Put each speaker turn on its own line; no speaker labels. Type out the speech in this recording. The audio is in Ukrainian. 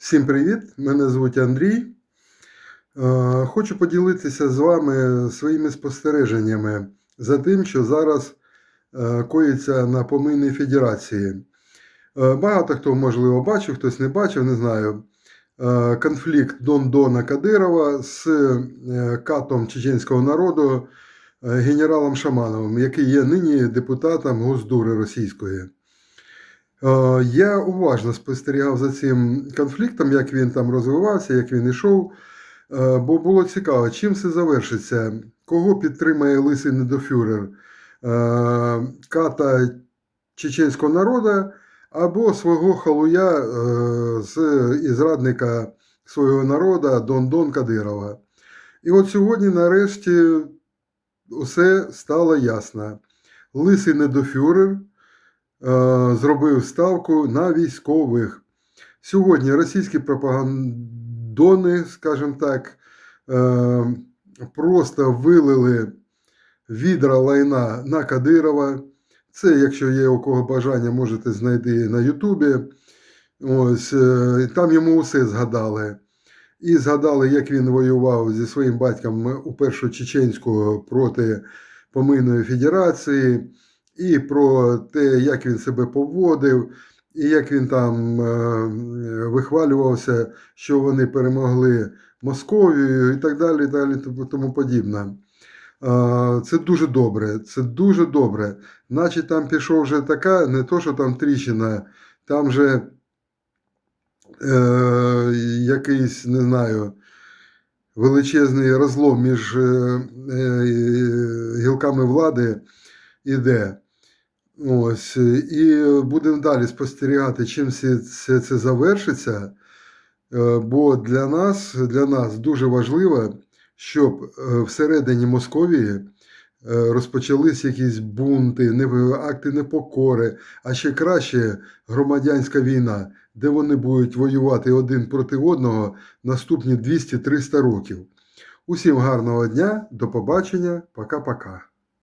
Всім привіт! Мене звуть Андрій. Е, Хочу поділитися з вами своїми спостереженнями за тим, що зараз е, коїться на Помийній Федерації. Е, Багато хто, можливо, бачив, хтось не бачив, не знаю. Конфлікт Дондона Кадирова з катом чеченського народу генералом Шамановим, який є нині депутатом Госдури Російської. Е, Я уважно спостерігав за цим конфліктом, як він там розвивався, як він йшов. Е, Бо було цікаво, чим це завершиться, кого підтримає лисий недофюрер е, ката чеченського народу або свого халуя з і зрадника свого народу Дондон Кадирова. І от сьогодні, нарешті, усе стало ясно. Лисий недофюрер зробив ставку на військових. Сьогодні російські пропагандони, скажімо так, е, просто вилили відра лайна на Кадирова. Це, якщо є у кого бажання, можете знайти на Ютубі. Ось, е, там йому усе згадали. І згадали, як він воював зі своїм батьком у Першу Чеченську проти Помийної Федерації, і про те, як він себе поводив, і як він там е, вихвалювався, що вони перемогли Московію і так далі, і далі тому подібне. Це дуже добре, це дуже добре. Значить, там пішов вже така, не то, що там тріщина, там же е, якийсь, не знаю, величезний розлом між е, е, гілками влади іде. Ось, і будемо далі спостерігати, чим все, це завершиться. Е, Бо для нас, для нас дуже важливо, щоб е, всередині Московії е, розпочались якісь бунти, акти непокори, а ще краще громадянська війна, де вони будуть воювати один проти одного наступні 200-300 років. Усім гарного дня, до побачення, пока-пока.